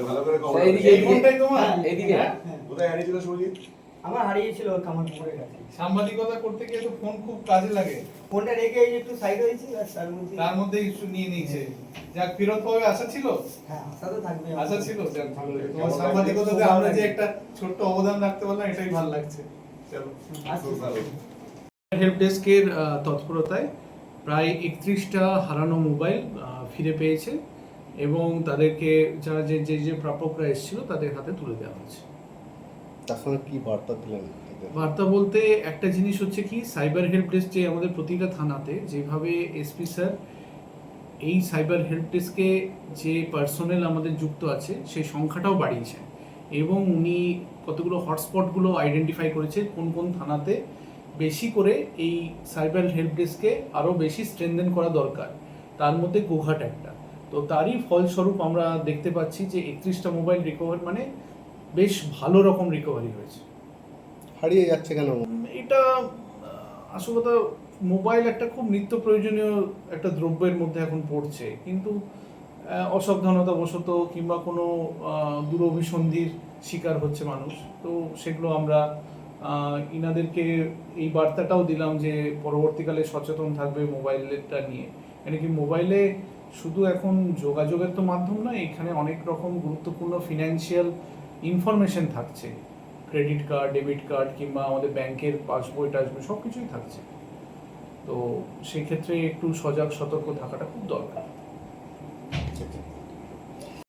ভালো করে এই ফোনটাই তোমার? হ্যাঁ, এইদিকে। হ্যাঁ? কোথায় হারিয়েছিল সুজিত আমার হারিয়েছিল কামার পুকুরের কাছে। সাংবাদিকতা করতে গিয়ে তো ফোন খুব কাজে লাগে। ফোনটা রেখে এই একটু সাইড হয়েছি আর তার মধ্যে তার নিয়ে নিয়েছে। যাক ফেরত পাবে আশা ছিল? হ্যাঁ আশা তো থাকবে। আশা ছিল যাক ভালো তোমার সাংবাদিকতাতে আমরা যে একটা ছোট্ট অবদান রাখতে পারলাম এটাই ভালো লাগছে। চলো খুব ভালো। হেল্প ডেস্কের আহ, তৎপরতায় প্রায় একত্রিশটা হারানো মোবাইল আহ, ফিরে পেয়েছে। এবং তাদেরকে যারা যে যে যে প্রাপকরা এসেছিল তাদের হাতে তুলে দেওয়া হয়েছে। সঙ্গে কি বার্তা দিলেন বার্তা বলতে একটা জিনিস হচ্ছে কি সাইবার হেল্প ডেস্ক যে আমাদের প্রতিটা থানাতে যেভাবে এসপি স্যার এই সাইবার হেল্প ডেস্কে যে পার্সোনেল আমাদের যুক্ত আছে সেই সংখ্যাটাও বাড়িয়েছে। এবং উনি কতগুলো হটস্পটগুলো আইডেন্টিফাই করেছে কোন কোন থানাতে বেশি করে এই সাইবার হেল্প ডেস্কে আরও বেশি স্ট্রেনদেন করা দরকার। তার মধ্যে গোঘাট একটা। তো তারই ফলস্বরূপ আমরা দেখতে পাচ্ছি যে একত্রিশটা মোবাইল রিকভার মানে বেশ ভালো রকম রিকভারি হয়েছে। হারিয়ে যাচ্ছে কেন? এটা আসল কথা মোবাইল একটা খুব নিত্য প্রয়োজনীয় একটা দ্রব্যের মধ্যে এখন পড়ছে। কিন্তু আহ, অসাবধানতাবশত কিংবা কোনো দুরভিসন্ধির শিকার হচ্ছে মানুষ। তো সেগুলো আমরা ইনাদেরকে এই বার্তাটাও দিলাম যে পরবর্তীকালে সচেতন থাকবে মোবাইলটা নিয়ে। মানে কি মোবাইলে শুধু এখন যোগাযোগের তো মাধ্যম নয়, এখানে অনেক রকম গুরুত্বপূর্ণ ফিনান্সিয়াল ইনফরমেশন থাকছে ক্রেডিট কার্ড ডেবিট কার্ড কিংবা আমাদের ব্যাংকের পাসবই টাসবই সব কিছুই থাকছে তো সেক্ষেত্রে একটু সজাগ, সতর্ক থাকাটা খুব দরকার।